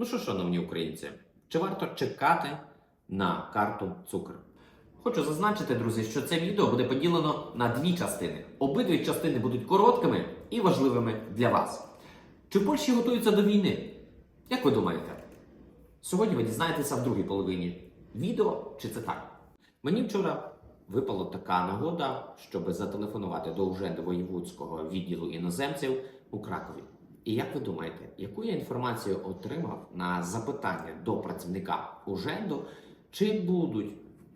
Ну що, шановні українці, чи варто чекати на карту цукор? Хочу зазначити, друзі, що це відео буде поділено на дві частини. Обидві частини будуть короткими і важливими для вас. Чи Польщі готуються до війни? Як ви думаєте? Сьогодні ви дізнаєтеся в другій половині відео, чи це так? Мені вчора випала така нагода, щоб зателефонувати до Уженди воєвудського відділу іноземців у Кракові. І як ви думаєте, яку я інформацію отримав на запитання до працівника Уженду, чи будуть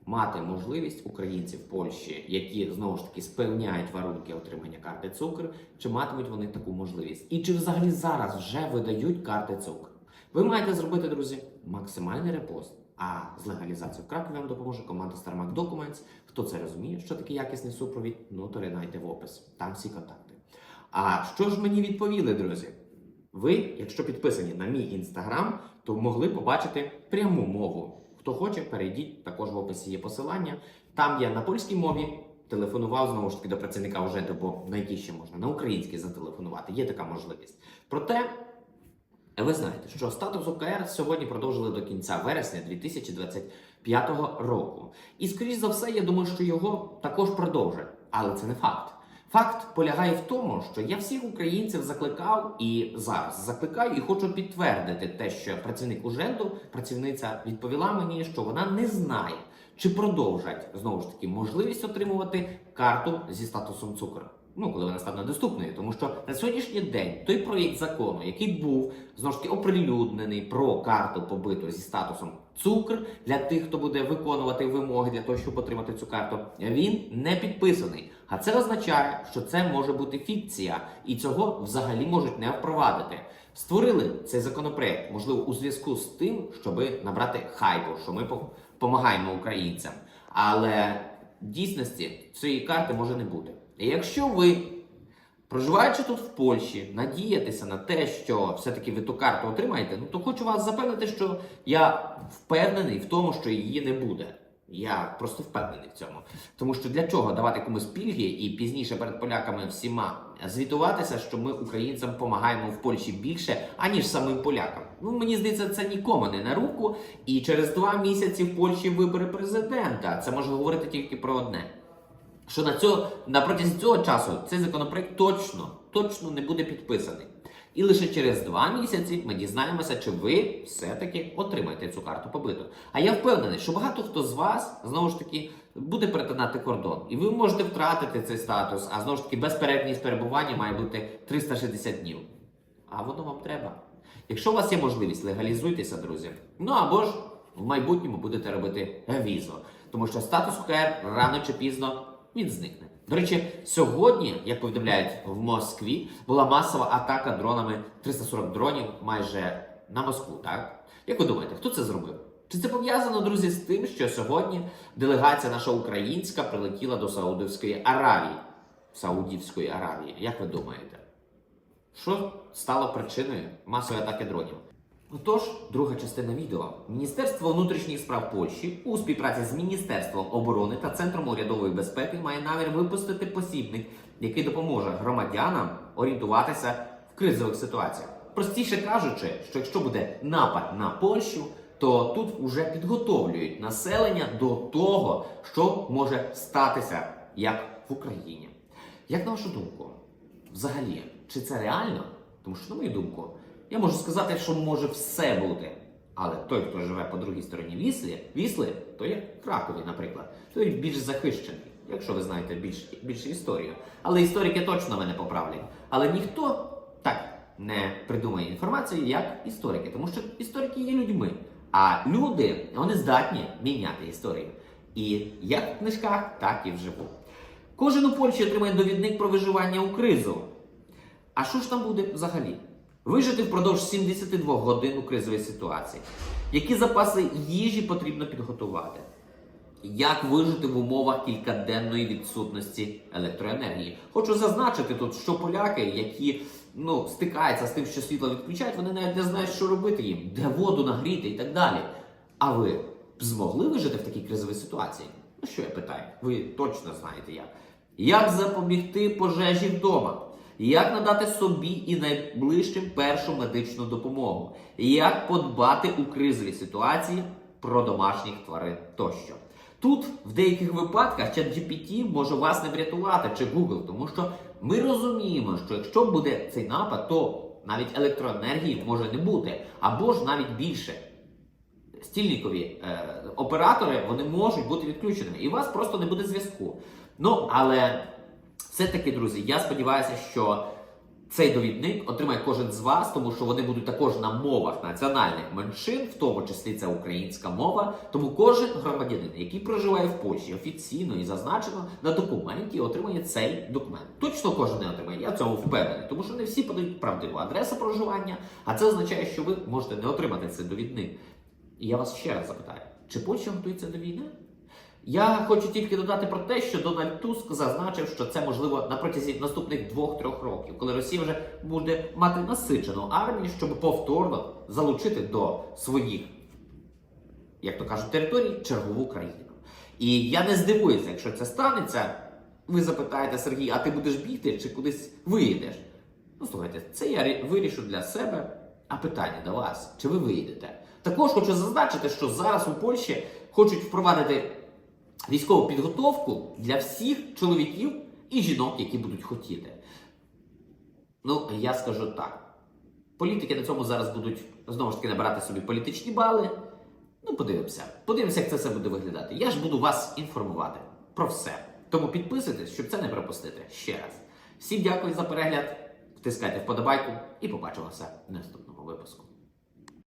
мати можливість українці в Польщі, які знову ж таки спевняють варунки отримання карти цукру, чи матимуть вони таку можливість? І чи взагалі зараз вже видають карти цукру? Ви маєте зробити, друзі, максимальний репост. А з легалізацією в Кракові вам допоможе команда StarMac Documents. Хто це розуміє, що таке якісний супровід, ну то ринайте в опис. Там всі контакти. А що ж мені відповіли, друзі? Ви, якщо підписані на мій інстаграм, то могли побачити пряму мову. Хто хоче, перейдіть, також в описі є посилання. Там я на польській мові телефонував знову ж таки до працівника вже, бо на якій ще можна на українській зателефонувати. Є така можливість. Проте ви знаєте, що статус ОКР сьогодні продовжили до кінця вересня 2025 року. І, скоріш за все, я думаю, що його також продовжать. Але це не факт. Факт полягає в тому, що я всіх українців закликав і зараз закликаю і хочу підтвердити те, що працівник Уженду, працівниця відповіла мені, що вона не знає, чи продовжать знову ж таки можливість отримувати карту зі статусом цукру. Ну, коли вона стане доступною, тому що на сьогоднішній день той проєкт закону, який був знову ж таки оприлюднений про карту побиту зі статусом цукр для тих, хто буде виконувати вимоги для того, щоб отримати цю карту, він не підписаний. А це означає, що це може бути фікція, і цього взагалі можуть не впровадити. Створили цей законопроект, можливо, у зв'язку з тим, щоб набрати хайпу, що ми допомагаємо українцям. Але в дійсності цієї карти може не бути. І якщо ви, проживаючи тут в Польщі, надіятися на те, що все-таки ви ту карту отримаєте, ну то хочу вас запевнити, що я впевнений в тому, що її не буде. Я просто впевнений в цьому. Тому що для чого давати комусь пільги і пізніше перед поляками всіма звітуватися, що ми українцям допомагаємо в Польщі більше, аніж самим полякам. Ну мені здається, це нікому не на руку. І через два місяці в Польщі вибори президента. Це може говорити тільки про одне. Що на цього на протязі цього часу цей законопроект точно точно не буде підписаний. І лише через два місяці ми дізнаємося, чи ви все-таки отримаєте цю карту побиту. А я впевнений, що багато хто з вас знову ж таки буде перетинати кордон, і ви можете втратити цей статус. А знову ж таки, безперервність перебування має бути 360 днів. А воно вам треба. Якщо у вас є можливість, легалізуйтеся, друзі. Ну або ж в майбутньому будете робити візо, тому що статус УКР рано чи пізно він зникне. До речі, сьогодні, як повідомляють в Москві, була масова атака дронами 340 дронів майже на Москву. Так як ви думаєте, хто це зробив? Чи це пов'язано, друзі, з тим, що сьогодні делегація наша українська прилетіла до Саудівської Аравії? Саудівської Аравії, як ви думаєте? Що стало причиною масової атаки дронів? Отож, друга частина відео. Міністерство внутрішніх справ Польщі у співпраці з Міністерством оборони та Центром урядової безпеки має намір випустити посібник, який допоможе громадянам орієнтуватися в кризових ситуаціях. Простіше кажучи, що якщо буде напад на Польщу, то тут вже підготовлюють населення до того, що може статися як в Україні. Як на вашу думку, взагалі, чи це реально? Тому що, на мою думку, я можу сказати, що може все бути. Але той, хто живе по другій стороні віслі, вісли, то є Кракові, наприклад, той більш захищений, якщо ви знаєте більш, більше історію. Але історики точно мене поправлять. Але ніхто так не придумає інформацію, як історики, тому що історики є людьми. А люди вони здатні міняти історію. І як в книжках, так і вживу. Кожен у Польщі отримає довідник про виживання у кризу. А що ж там буде взагалі? Вижити впродовж 72 годин у кризовій ситуації. Які запаси їжі потрібно підготувати? Як вижити в умовах кількаденної відсутності електроенергії? Хочу зазначити тут, що поляки, які ну, стикаються з тим, що світло відключають, вони навіть не знають, що робити їм, де воду нагріти і так далі. А ви змогли вижити в такій кризовій ситуації? Ну що я питаю? Ви точно знаєте як. Як запобігти пожежі вдома? Як надати собі і найближчим першу медичну допомогу, як подбати у кризовій ситуації про домашніх тварин тощо. Тут в деяких випадках ChatGPT може вас не врятувати чи Google, тому що ми розуміємо, що якщо буде цей напад, то навіть електроенергії може не бути, або ж навіть більше. Стільникові е, оператори вони можуть бути відключеними, і у вас просто не буде зв'язку. Ну але все-таки, друзі, я сподіваюся, що цей довідник отримає кожен з вас, тому що вони будуть також на мовах національних меншин, в тому числі це українська мова. Тому кожен громадянин, який проживає в Польщі, офіційно і зазначено на документі, отримає цей документ. Точно кожен не отримає. Я в цьому впевнений, тому що не всі подають правдиву адресу проживання, а це означає, що ви можете не отримати цей довідник. І я вас ще раз запитаю, чи Польща готується до війни? Я хочу тільки додати про те, що Дональд Туск зазначив, що це можливо на протязі наступних двох-трьох років, коли Росія вже буде мати насичену армію, щоб повторно залучити до своїх, як то кажуть, територій чергову країну. І я не здивуюся, якщо це станеться. Ви запитаєте Сергій, а ти будеш бігти чи кудись виїдеш? Ну слухайте, це я вирішу для себе. А питання до вас: чи ви виїдете? Також хочу зазначити, що зараз у Польщі хочуть впровадити військову підготовку для всіх чоловіків і жінок, які будуть хотіти. Ну, я скажу так. Політики на цьому зараз будуть знову ж таки набирати собі політичні бали. Ну, подивимося. Подивимося, як це все буде виглядати. Я ж буду вас інформувати про все. Тому підписуйтесь, щоб це не пропустити. Ще раз. Всім дякую за перегляд. Втискайте вподобайку і побачимося в наступному випуску.